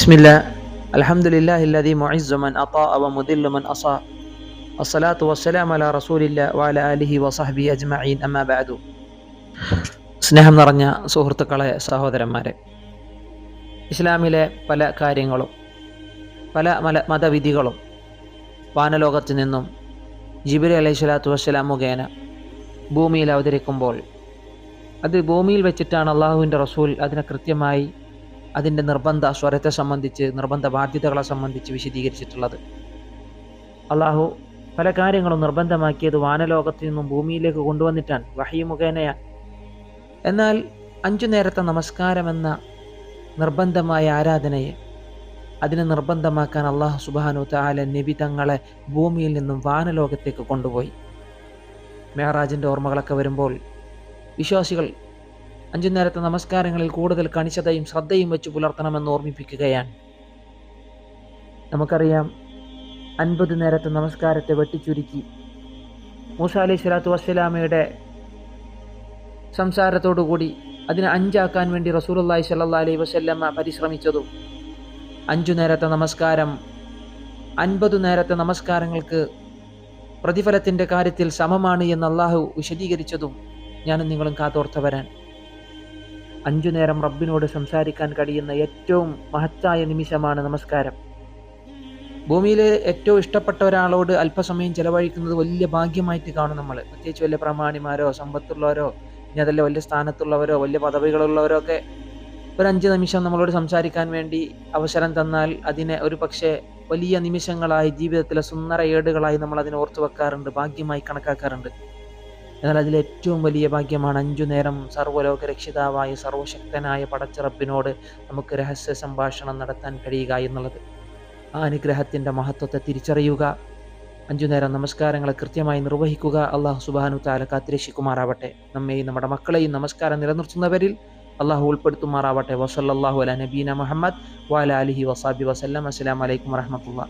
بسم الله الحمد لله الذي معز من أطاع ومذل من أصاء الصلاة والسلام على رسول الله وعلى آله وصحبه أجمعين أما بعد സ്നേഹം നിറഞ്ഞ സുഹൃത്തുക്കളെ സഹോദരന്മാരെ ഇസ്ലാമിലെ പല കാര്യങ്ങളും പല മല മതവിധികളും വാനലോകത്ത് നിന്നും ജിബിരി അലൈഹി സ്വലാത്തു വസ്സലാം മുഖേന ഭൂമിയിൽ അവതരിക്കുമ്പോൾ അത് ഭൂമിയിൽ വെച്ചിട്ടാണ് അള്ളാഹുവിൻ്റെ റസൂൽ അതിനെ കൃത്യമായി അതിന്റെ നിർബന്ധ സ്വരത്തെ സംബന്ധിച്ച് നിർബന്ധ ബാധ്യതകളെ സംബന്ധിച്ച് വിശദീകരിച്ചിട്ടുള്ളത്. അള്ളാഹു പല കാര്യങ്ങളും നിർബന്ധമാക്കിയത് വാനലോകത്തു നിന്നും ഭൂമിയിലേക്ക് കൊണ്ടുവന്നിട്ടാണ് വഹി മുഖേനയാ എന്നാൽ അഞ്ചു നേരത്തെ നമസ്കാരം എന്ന നിർബന്ധമായ ആരാധനയെ അതിനെ നിർബന്ധമാക്കാൻ അള്ളാഹു സുബാനു താല നബി തങ്ങളെ ഭൂമിയിൽ നിന്നും വാനലോകത്തേക്ക് കൊണ്ടുപോയി. മെഹറാജിന്റെ ഓർമ്മകളൊക്കെ വരുമ്പോൾ വിശ്വാസികൾ അഞ്ചു നേരത്തെ നമസ്കാരങ്ങളിൽ കൂടുതൽ കണിശതയും ശ്രദ്ധയും വെച്ച് പുലർത്തണമെന്ന് ഓർമ്മിപ്പിക്കുകയാണ്. നമുക്കറിയാം അൻപത് നേരത്തെ നമസ്കാരത്തെ വെട്ടിച്ചുരുക്കി. മൂസ സ്വലാത്തു വസ്സലാമയുടെ സംസാരത്തോടുകൂടി അതിനെ അഞ്ചാക്കാൻ വേണ്ടി റസൂലുള്ളാഹി സ്വല്ലല്ലാഹി അലൈഹി വസ്ല്ലമ്മ പരിശ്രമിച്ചതും അഞ്ചു നേരത്തെ നമസ്കാരം അൻപത് നേരത്തെ നമസ്കാരങ്ങൾക്ക് പ്രതിഫലത്തിന്റെ കാര്യത്തിൽ സമമാണ് എന്ന് അള്ളാഹു വിശദീകരിച്ചതും ഞാനും നിങ്ങളും കാതോർത്തവരാൻ അഞ്ചു നേരം റബ്ബിനോട് സംസാരിക്കാൻ കഴിയുന്ന ഏറ്റവും മഹത്തായ നിമിഷമാണ് നമസ്കാരം. ഭൂമിയിലെ ഏറ്റവും ഇഷ്ടപ്പെട്ട ഒരാളോട് അല്പസമയം ചെലവഴിക്കുന്നത് വലിയ ഭാഗ്യമായിട്ട് കാണും നമ്മൾ പ്രത്യേകിച്ച് വലിയ പ്രമാണിമാരോ സമ്പത്തുള്ളവരോ ഇനി അതല്ല വലിയ സ്ഥാനത്തുള്ളവരോ വലിയ പദവികളുള്ളവരോ ഒക്കെ ഒരു അഞ്ച് നിമിഷം നമ്മളോട് സംസാരിക്കാൻ വേണ്ടി അവസരം തന്നാൽ അതിനെ ഒരു പക്ഷേ വലിയ നിമിഷങ്ങളായി ജീവിതത്തിലെ സുന്ദര ഏടുകളായി നമ്മൾ അതിനെ ഓർത്തു വെക്കാറുണ്ട് ഭാഗ്യമായി കണക്കാക്കാറുണ്ട്. എന്നാൽ അതിൽ ഏറ്റവും വലിയ ഭാഗ്യമാണ് അഞ്ചു നേരം സർവലോക രക്ഷിതാവായ സർവശക്തനായ പടച്ചിറപ്പിനോട് നമുക്ക് രഹസ്യ സംഭാഷണം നടത്താൻ കഴിയുക എന്നുള്ളത്. ആ അനുഗ്രഹത്തിന്റെ മഹത്വത്തെ തിരിച്ചറിയുക അഞ്ചു നേരം നമസ്കാരങ്ങളെ കൃത്യമായി നിർവഹിക്കുക അള്ളാഹു സുബാനു താല കാത്തിരക്ഷിക്കുമാറാവട്ടെ. നമ്മെയും നമ്മുടെ മക്കളെയും നമസ്കാരം നിലനിർത്തുന്നവരിൽ അള്ളാഹു ഉൾപ്പെടുത്തുമാറാവട്ടെ. വസല്ലാഹു അല നബീന മുഹമ്മദ് വാല അലിഹി വസാബി വസല്ലം. വലൈക്കും വറഹമത്തുള്ള